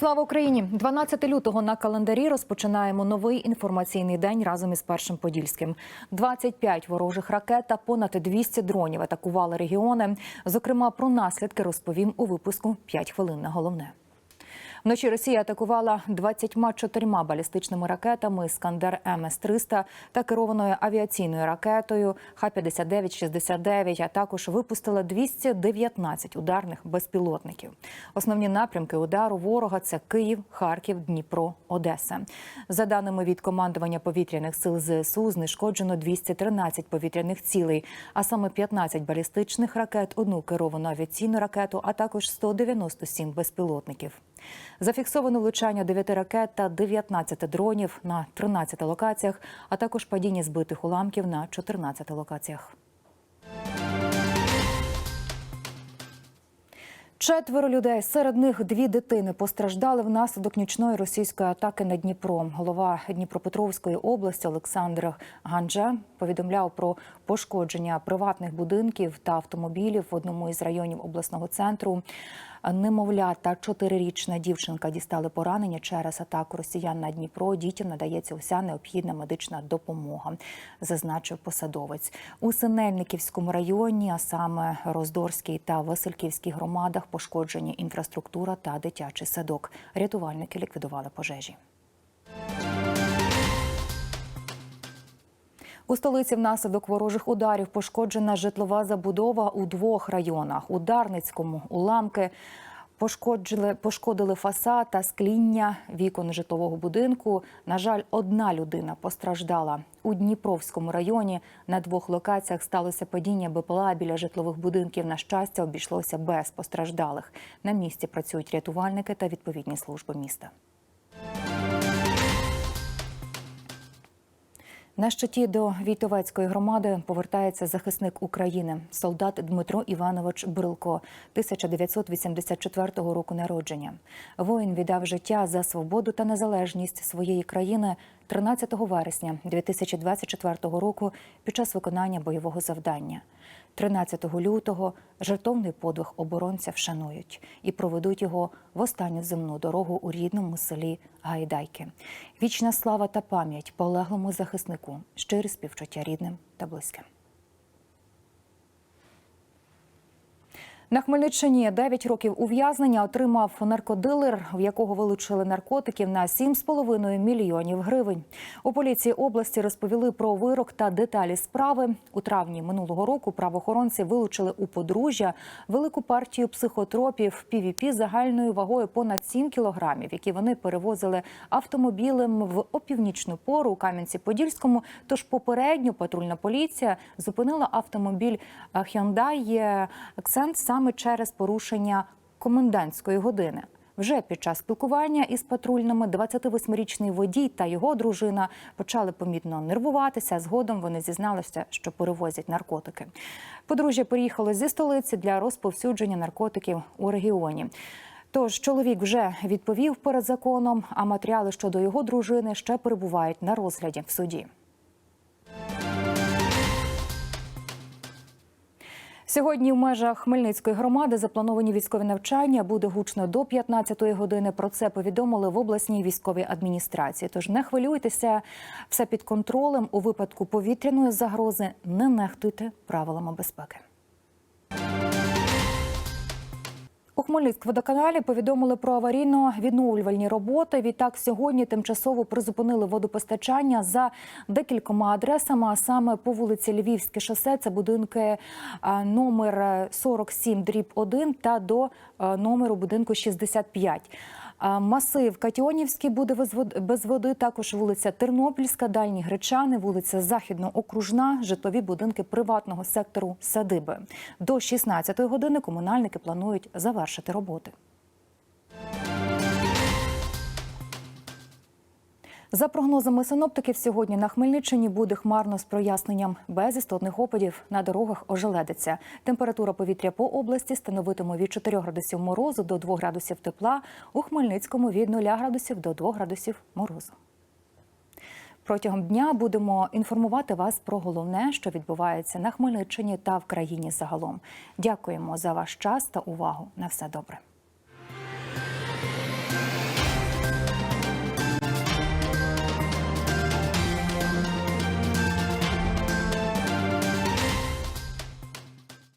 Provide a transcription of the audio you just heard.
Слава Україні! 12 лютого на календарі розпочинаємо новий інформаційний день разом із першим подільським. 25 ворожих ракет та понад 200 дронів атакували регіони. Зокрема, про наслідки розповім у випуску «5 хвилин на головне. Вночі Росія атакувала 24 балістичними ракетами Скандер МС-300 та керованою авіаційною ракетою Х-59-69, а також випустила 219 ударних безпілотників. Основні напрямки удару ворога це Київ, Харків, Дніпро, Одеса. За даними від командування повітряних сил ЗСУ, знешкоджено 213 повітряних цілей, а саме 15 балістичних ракет, одну керовану авіаційну ракету, а також 197 безпілотників. Зафіксовано влучання 9 ракет та 19 дронів на 13 локаціях, а також падіння збитих уламків на 14 локаціях. Четверо людей, серед них дві дитини, постраждали внаслідок нічної російської атаки на Дніпро. Голова Дніпропетровської області Олександр Ганджа повідомляв про пошкодження приватних будинків та автомобілів в одному із районів обласного центру. Немовля та чотирирічна дівчинка дістали поранення через атаку росіян на Дніпро. Дітям надається уся необхідна медична допомога, зазначив посадовець у Синельниківському районі, а саме Роздорській та Васильківській громадах, пошкоджені інфраструктура та дитячий садок. Рятувальники ліквідували пожежі. У столиці внаслідок ворожих ударів пошкоджена житлова забудова у двох районах. У Дарницькому уламки пошкодили, пошкодили фасад та скління вікон житлового будинку. На жаль, одна людина постраждала. У Дніпровському районі на двох локаціях сталося падіння БПЛА біля житлових будинків. На щастя, обійшлося без постраждалих. На місці працюють рятувальники та відповідні служби міста. На щиті до Війтовецької громади повертається захисник України, солдат Дмитро Іванович Брилко, 1984 року народження. Воїн віддав життя за свободу та незалежність своєї країни 13 вересня 2024 року під час виконання бойового завдання. 13 лютого жертовний подвиг оборонця вшанують і проведуть його в останню земну дорогу у рідному селі Гайдайки. Вічна слава та пам'ять полеглому захиснику, щире співчуття рідним та близьким. На Хмельниччині 9 років ув'язнення отримав наркодилер, в якого вилучили наркотиків на 7,5 мільйонів гривень. У поліції області розповіли про вирок та деталі справи. У травні минулого року правоохоронці вилучили у подружжя велику партію психотропів PVP загальною вагою понад 7 кілограмів, які вони перевозили автомобілем в опівнічну пору у Кам'янці-Подільському. Тож попередньо патрульна поліція зупинила автомобіль Hyundai Accent саме через порушення комендантської години. Вже під час спілкування із патрульними 28-річний водій та його дружина почали помітно нервуватися. Згодом вони зізналися, що перевозять наркотики. Подружжя приїхало зі столиці для розповсюдження наркотиків у регіоні. Тож чоловік вже відповів перед законом, а матеріали щодо його дружини ще перебувають на розгляді в суді. Сьогодні в межах Хмельницької громади заплановані військові навчання буде гучно до 15-ї години. Про це повідомили в обласній військовій адміністрації. Тож не хвилюйтеся, все під контролем. У випадку повітряної загрози не нехтуйте правилами безпеки. У Хмельницькводоканалі повідомили про аварійно-відновлювальні роботи. Відтак сьогодні тимчасово призупинили водопостачання за декількома адресами, а саме по вулиці Львівське шосе, це будинки а, номер 47 дріб 1 та до номеру будинку 65. Масив Катіонівський буде без води. Також вулиця Тернопільська, Дальні Гречани, вулиця Західно-Окружна, житлові будинки приватного сектору садиби. До 16-ї години комунальники планують завершити роботи. За прогнозами синоптиків, сьогодні на Хмельниччині буде хмарно з проясненням. Без істотних опадів на дорогах ожеледиться. Температура повітря по області становитиме від 4 градусів морозу до 2 градусів тепла. У Хмельницькому від 0 градусів до 2 градусів морозу. Протягом дня будемо інформувати вас про головне, що відбувається на Хмельниччині та в країні загалом. Дякуємо за ваш час та увагу. На все добре.